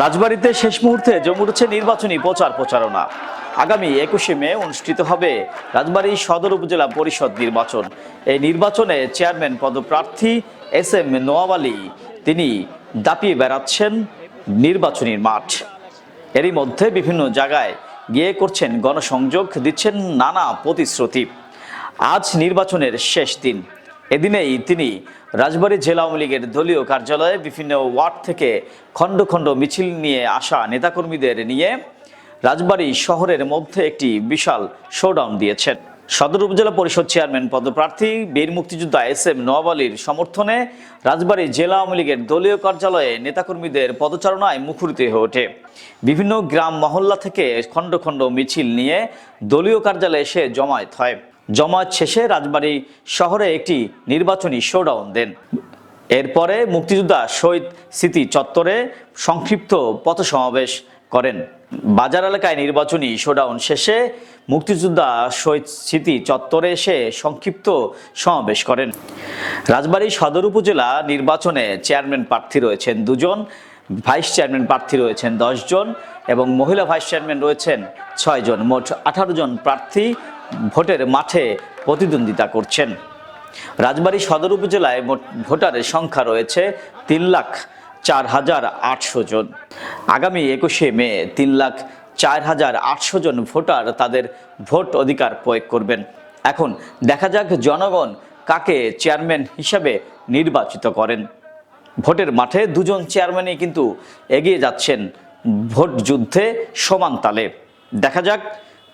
রাজবাড়িতে শেষ মুহূর্তে জমে উঠেছে নির্বাচনী প্রচার প্রচারণা। আগামী একুশে মে অনুষ্ঠিত হবে রাজবাড়ী সদর উপজেলা পরিষদ নির্বাচন। এই নির্বাচনে চেয়ারম্যান পদপ্রার্থী এস এম নোয়াব আলী, তিনি দাপিয়ে বেড়াচ্ছেন নির্বাচনী মাঠ। এরই মধ্যে বিভিন্ন জায়গায় গিয়ে করছেন গণসংযোগ, দিচ্ছেন নানা প্রতিশ্রুতি। আজ নির্বাচনের শেষ দিন। এদিনেই তিনি রাজবাড়ী জেলা আওয়ামী লীগের দলীয় কার্যালয়ে বিভিন্ন ওয়ার্ড থেকে খণ্ড খণ্ড মিছিল নিয়ে আসা নেতাকর্মীদের নিয়ে রাজবাড়ী শহরের মধ্যে একটি বিশাল শোডাউন দিয়েছেন। সদর উপজেলা পরিষদ চেয়ারম্যান পদপ্রার্থী বীর মুক্তিযোদ্ধা এস এম নওয়াব সমর্থনে রাজবাড়ী জেলা আওয়ামী লীগের দলীয় কার্যালয়ে নেতাকর্মীদের পদচারণায় মুখরিত হয়ে ওঠে। বিভিন্ন গ্রাম মহল্লা থেকে খণ্ড খণ্ড মিছিল নিয়ে দলীয় কার্যালয়ে এসে জমায়েত হয়। জমায়েত শেষে রাজবাড়ী শহরে একটি নির্বাচনী শোডাউন দেন। এরপরে মুক্তিযোদ্ধা শহীদ স্মৃতি চত্বরে সংক্ষিপ্ত পথ সমাবেশ করেন। বাজার এলাকায় নির্বাচনী শোডাউন শেষে মুক্তিযোদ্ধা শহীদ স্মৃতি চত্বরে এসে সংক্ষিপ্ত সমাবেশ করেন। রাজবাড়ী সদর উপজেলা নির্বাচনে চেয়ারম্যান প্রার্থী রয়েছেন দুজন ভাইস চেয়ারম্যান প্রার্থী রয়েছেন জন এবং মহিলা ভাইস চেয়ারম্যান রয়েছেন ছয়জন মোট আঠারো জন প্রার্থী ভোটের মাঠে প্রতিদ্বন্দ্বিতা করছেন। রাজবাড়ী সদর উপজেলায় মোট ভোটারের সংখ্যা রয়েছে তিন লাখ চার হাজার আটশো জন। আগামী একুশে মে তিন লাখ চার হাজার আটশো জন ভোটার তাদের ভোট অধিকার প্রয়োগ করবেন। এখন দেখা যাক জনগণ কাকে চেয়ারম্যান হিসাবে নির্বাচিত করেন। ভোটের মাঠে দুজন চেয়ারম্যানই কিন্তু এগিয়ে যাচ্ছেন ভোট যুদ্ধে সমান তালে। দেখা যাক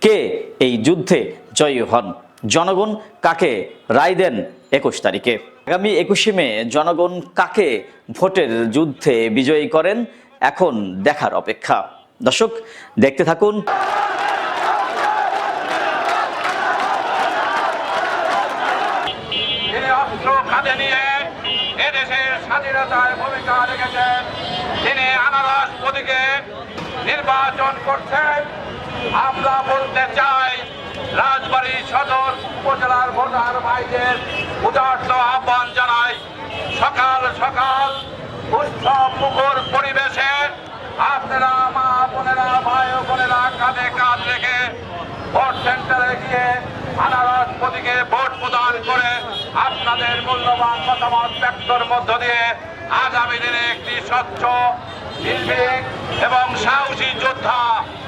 কে এই যুদ্ধে জয়ী হন? জনগণ কাকে রায় দেন একুশ তারিখে? আগামী একুশে মে জনগণ কাকে ভোটের যুদ্ধে বিজয়ী করেন? এখন দেখার অপেক্ষা। দর্শক, দেখতে থাকুন। স্বাধীনতায় ভূমিকা রেখেছেন। তিনি আনারস প্রতীকে নির্বাচন করছেন। আমরা বলতে চাই রাজবাড়ী সদর উপজেলার ভোটার ভাইদের উদার্ত আহ্বান জানাই। সকাল সকাল উৎসব পরিবেশে আপনারা মা বোনেরা, ভাই বোনেরা কাঁধে কাঁধ রেখে ভোট সেন্টারে গিয়ে আনারস প্রতীকে ভোট প্রদান করে আপনাদের মূল্যবান মতামত ব্যক্তর মধ্য দিয়ে আগামী দিনে একটি স্বচ্ছ, নির্ভীক এবং সাহসী যোদ্ধা